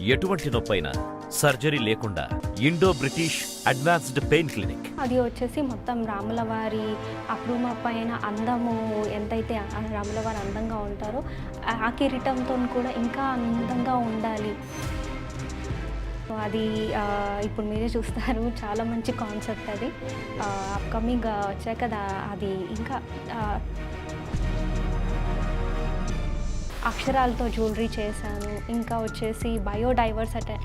ఎటువంటి నొప్పైనా సర్జరీ లేకుండా Indo British advanced pain clinic. అది వచ్చేసి మొత్తం రాముల వారి అప్రూమ పైన అందము ఎంతైతే రాముల వారు అందంగా ఉంటారో ఆ- కిరీటంతో కూడా ఇంకా అందంగా ఉండాలి. అది ఇప్పుడు మీరే చూస్తారు చాలా మంచి కాన్సెప్ట్ అది. అప్కమింగ్ వచ్చాక అది ఇంకా అక్షరాలతో జ్యువెలరీ చేశాను. ఇంకా వచ్చేసి బయోడైవర్సిటీ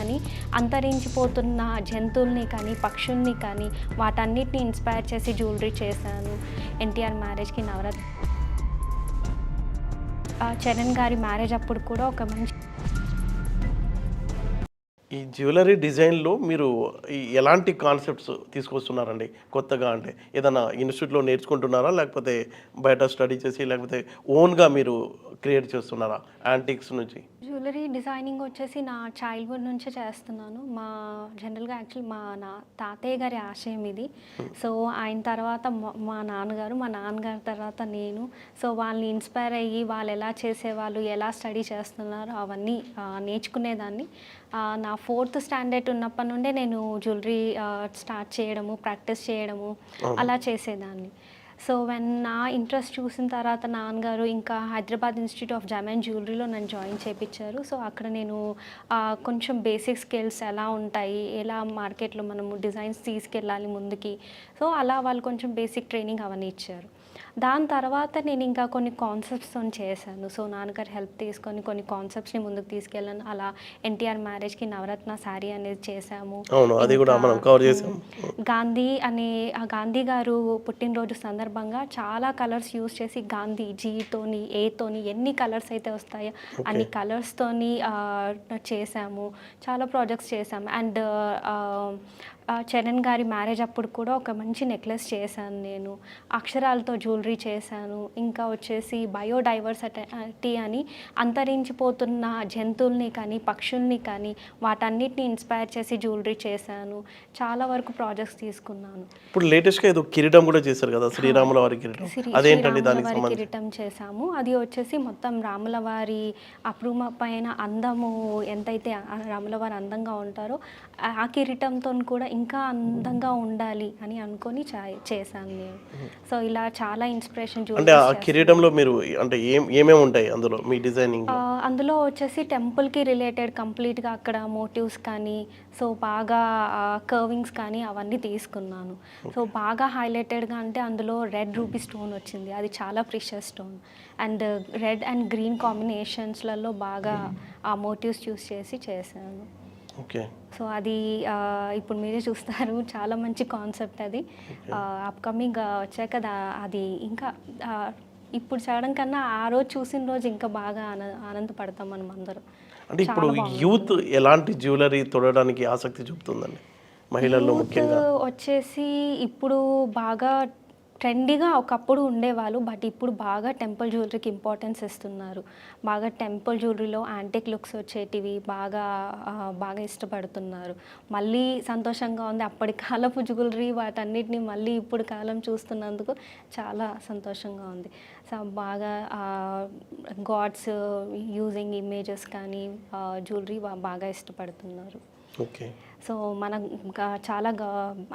అని అంతరించిపోతున్న జంతువుల్ని కానీ పక్షుల్ని కానీ వాటన్నిటిని ఇన్స్పైర్ చేసి జ్యువెలరీ చేశాను. ఎన్టీఆర్ మ్యారేజ్కి నవరత్ ఆ, చరణ్ గారి మ్యారేజ్ అప్పుడు కూడా ఒక మంచి ఈ జ్యువెలరీ డిజైన్లో మీరు ఈ ఎలాంటి కాన్సెప్ట్స్ తీసుకొస్తున్నారండి? కొత్తగా అంటే ఏదైనా ఇన్స్టిట్యూట్లో నేర్చుకుంటున్నారా? లేకపోతే బయట స్టడీ చేసి లేకపోతే ఓన్గా మీరు క్రియేట్ చేస్తున్నారా యాంటిక్స్ నుంచి? జ్యువెలరీ డిజైనింగ్ వచ్చేసి నా చైల్డ్హుడ్ నుంచే చేస్తున్నాను. మా జనరల్గా యాక్చువల్లీ మా నా తాతయ్య గారి ఆశయం ఇది. సో ఆయన తర్వాత మా- నాన్నగారు మా నాన్నగారి తర్వాత నేను. సో వాళ్ళని ఇన్స్పైర్ అయ్యి వాళ్ళు ఎలా చేసేవాళ్ళు ఎలా స్టడీ చేస్తున్నారు అవన్నీ నేర్చుకునేదాన్ని. నా ఫోర్త్ స్టాండర్డ్ ఉన్నప్పటి నుండే నేను జ్యువెలరీ స్టార్ట్ చేయడము ప్రాక్టీస్ చేయడము అలా చేసేదాన్ని. సో వెన్ నా ఇంట్రెస్ట్ చూసిన తర్వాత నాన్నగారు ఇంకా హైదరాబాద్ ఇన్స్టిట్యూట్ ఆఫ్ జమైన్ జ్యువెలరీలో నన్ను జాయిన్ చేయించారు సో అక్కడ నేను కొంచెం బేసిక్ స్కిల్స్ ఎలా ఉంటాయి ఎలా మార్కెట్లో మనము డిజైన్స్ తీసుకెళ్ళాలి ముందుకి. సో అలా వాళ్ళు కొంచెం బేసిక్ ట్రైనింగ్ అవన్నీ ఇచ్చారు. దాని తర్వాత నేను ఇంకా కొన్ని కాన్సెప్ట్స్తో చేశాను. సో నాన్నగారు హెల్ప్ తీసుకొని కొన్ని కాన్సెప్ట్స్ని ముందుకు తీసుకెళ్ళాను. అలా ఎన్టీఆర్ మ్యారేజ్కి నవరత్న శారీ అనేది చేశాము. గాంధీ అనే గాంధీ గారు పుట్టినరోజు సందర్భంగా చాలా కలర్స్ యూజ్ చేసి గాంధీ జీతోని ఏతోని ఎన్ని కలర్స్ అయితే వస్తాయో అన్ని కలర్స్తోని చేసాము చాలా ప్రాజెక్ట్స్ చేసాము అండ్ చరణ్ గారి మ్యారేజ్ అప్పుడు కూడా ఒక మంచి నెక్లెస్ చేశాను నేను. అక్షరాలతో జ్యువెలరీ చేశాను. ఇంకా వచ్చేసి బయోడైవర్సిటీ అని అంతరించిపోతున్న జంతువుల్ని కానీ పక్షుల్ని కానీ వాటన్నిటిని ఇన్స్పైర్ చేసి జ్యువెలరీ చేశాను. చాలా వరకు ప్రాజెక్ట్స్ తీసుకున్నాను. ఇప్పుడు లేటెస్ట్గా ఏదో కిరీటం కూడా చేశారు కదా శ్రీరాముల వారి కిరీటం. అదేంటండి దానికి కిరీటం చేశాము. అది వచ్చేసి మొత్తం రాముల వారి అప్రూమ పైన అందము ఎంతైతే రాముల వారు అందంగా ఉంటారో ఆ కిరీటంతో కూడా ఇంకా అందంగా ఉండాలి అని అనుకొని చా- చేశాను నేను. సో ఇలా చాలా ఇన్స్పిరేషన్ అంటే ఆ కిరీటంలో మీరు అంటే ఏం ఏమేమి ఉంటాయి అందులో మీ డిజైనింగ్ అందులో వచ్చేసి టెంపుల్కి రిలేటెడ్ కంప్లీట్గా అక్కడ మోటివ్స్ కానీ సో బాగా కర్వింగ్స్ కానీ అవన్నీ తీసుకున్నాను. సో బాగా హైలైటెడ్గా అంటే అందులో రెడ్ రూబీ స్టోన్ వచ్చింది. అది చాలా precious stone and red and green కాంబినేషన్స్లలో బాగా ఆ మోటివ్స్ చూస్ చేసి చేశాను. ఓకే. సో అది ఇప్పుడు మీరే చూస్తారు. చాలా మంచి కాన్సెప్ట్ అది. అప్కమింగ్ వచ్చాక అది ఇంకా ఇప్పుడు చేయడం కన్నా ఆ రోజు చూసిన రోజు ఇంకా బాగా ఆన ఆనందపడతాం మనం అందరం. అంటే ఇప్పుడు యూత్ ఎలాంటి జ్యువెలరీ తొడడానికి ఆసక్తి చూపుతుందండి? మహిళల్లో ముఖ్యంగా. వచ్చేసి ఇప్పుడు బాగా ట్రెండీగా ఒకప్పుడు ఉండేవాళ్ళు బట్ ఇప్పుడు బాగా టెంపుల్ జ్యువెలరీకి ఇంపార్టెన్స్ ఇస్తున్నారు. బాగా టెంపుల్ జ్యువెలరీలో యాంటిక్ లుక్స్ వచ్చేటివి బాగా బాగా ఇష్టపడుతున్నారు. మళ్ళీ సంతోషంగా ఉంది. అప్పటి కాలపు జ్యువెలరీ వాటన్నిటిని మళ్ళీ ఇప్పుడు కాలం చూస్తున్నందుకు చాలా సంతోషంగా ఉంది. సో బాగా గాడ్స్ యూజింగ్ ఇమేజెస్ కానీ జ్యువెలరీ బాగా ఇష్టపడుతున్నారు. ఓకే. సో మన చాలా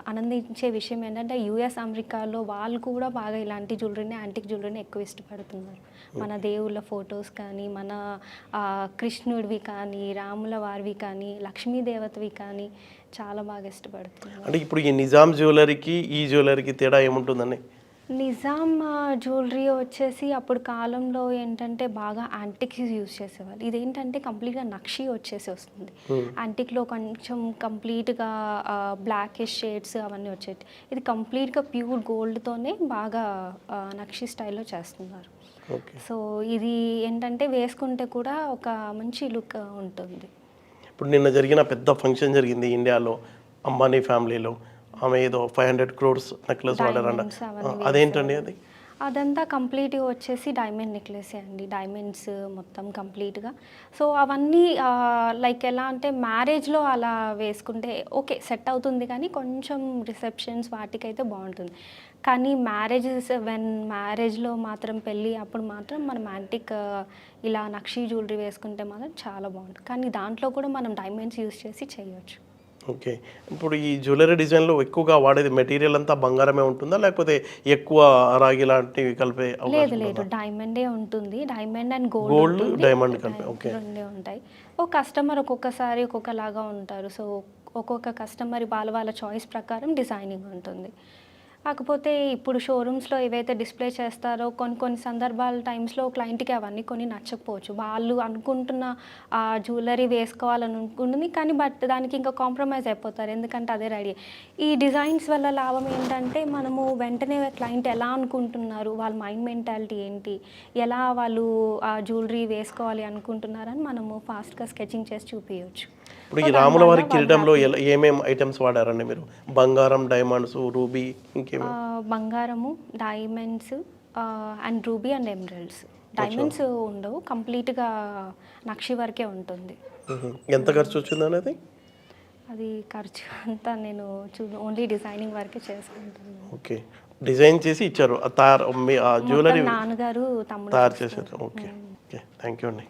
ఆనందించే విషయం ఏంటంటే యుఎస్ అమెరికాలో వాళ్ళు కూడా బాగా ఇలాంటి జ్యువెలరీని యాంటిక్ జ్యువెలరీని ఎక్కువ ఇష్టపడుతున్నారు. మన దేవుళ్ళ ఫొటోస్ కానీ మన కృష్ణుడివి కానీ రాముల వారివి కానీ లక్ష్మీదేవతవి కానీ చాలా బాగా ఇష్టపడుతున్నారు. అంటే ఇప్పుడు ఈ నిజాం జ్యువెలరీకి ఈ జ్యువెలరీకి తేడా ఏముంటుందండి? నిజాం జ్యువెలరీ వచ్చేసి అప్పుడు కాలంలో ఏంటంటే బాగా యాంటిక్స్ యూజ్ చేసేవాళ్ళు. ఇదేంటంటే కంప్లీట్గా నక్షి వచ్చేసి వస్తుంది. యాంటిక్లో కొంచెం కంప్లీట్గా బ్లాకిష్ షేడ్స్ అవన్నీ వచ్చేది ఇది కంప్లీట్గా ప్యూర్ గోల్డ్తోనే బాగా నక్షి స్టైల్లో చేస్తున్నారు. సో ఇది ఏంటంటే వేసుకుంటే కూడా ఒక మంచి లుక్ ఉంటుంది. ఇప్పుడు నిన్న జరిగిన పెద్ద ఫంక్షన్ జరిగింది ఇండియాలో. అంబానీ ఫ్యామిలీలో ఆమె ఏదో ఫైవ్ హండ్రెడ్ క్రోర్స్ నెక్లెస్ వాడారంట అదేంటండి అది? అదంతా కంప్లీట్గా వచ్చేసి డైమండ్ నెక్లెసే అండి. డైమండ్స్ మొత్తం కంప్లీట్గా సో అవన్నీ లైక్ ఎలా అంటే మ్యారేజ్లో అలా వేసుకుంటే ఓకే సెట్ అవుతుంది కానీ కొంచెం రిసెప్షన్స్ వాటికైతే బాగుంటుంది. కానీ మ్యారేజెస్ వెన్ మ్యారేజ్లో మాత్రం పెళ్ళి అప్పుడు మాత్రం మనం యాంటిక్ ఇలా నక్షి జ్యువెలరీ వేసుకుంటే మాత్రం చాలా బాగుంటుంది. కానీ దాంట్లో కూడా మనం డైమండ్స్ యూస్ చేసి చేయొచ్చు. ఓకే. ఇప్పుడు ఈ జ్యువెలరీ డిజైన్లో ఎక్కువగా వాడేది మెటీరియల్ అంతా బంగారమే ఉంటుందా? లేకపోతే ఎక్కువ రాగి లాంటివి కలిపే లేదు లేదు. డైమండే ఉంటుంది. డైమండ్ అండ్ గోల్డ్ diamond ఆ, కలిపి, okay. రెండే ఉంటాయి. ఒక కస్టమర్ ఒక్కొక్కసారి ఒక్కొక్కలాగా ఉంటారు. సో ఒక్కొక్క కస్టమర్ వాళ్ళ వాళ్ళ చాయిస్ ప్రకారం డిజైనింగ్ ఉంటుంది. కాకపోతే ఇప్పుడు షోరూమ్స్లో ఏవైతే డిస్ప్లే చేస్తారో కొన్ని కొన్ని సందర్భాల టైమ్స్లో క్లయింట్కి అవన్నీ కొన్ని నచ్చకపోవచ్చు. వాళ్ళు అనుకుంటున్న ఆ జ్యువెలరీ వేసుకోవాలని అనుకుంటుంది కానీ బట్ దానికి ఇంకా కాంప్రమైజ్ అయిపోతారు. ఎందుకంటే అదే రెడీ ఈ డిజైన్స్ వల్ల లాభం ఏంటంటే మనము వెంటనే క్లయింట్ ఎలా అనుకుంటున్నారు? వాళ్ళ మైండ్ మెంటాలిటీ ఏంటి? ఎలా వాళ్ళు ఆ జ్యువెలరీ వేసుకోవాలి అనుకుంటున్నారని మనము ఫాస్ట్గా స్కెచింగ్ చేసి చూపించవచ్చు ఇప్పుడు ఈ రాముల వారి కిరీటంలో ఎలా- ఏమేం ఐటమ్స్ వాడారండి మీరు? బంగారం డైమండ్స్ రూబీ ఇంకేమి ఆ, బంగారము diamonds and ruby and emeralds diamonds ఉండవు కంప్లీట్గా నక్షి వరకే ఉంటుంది. ఎంత ఖర్చు వచ్చింది అనేది? అది ఖర్చు అంతా నేను చూ ఓన్లీ డిజైనింగ్ వరకే చేసుకుంటాను ఓకే. డిజైన్ చేసి ఇచ్చారు జ్యువెలరీ నాన్నగారు తమ్ముడు తయారు చేశారు. ఓకే. ఓకే. థ్యాంక్ యూ అండి.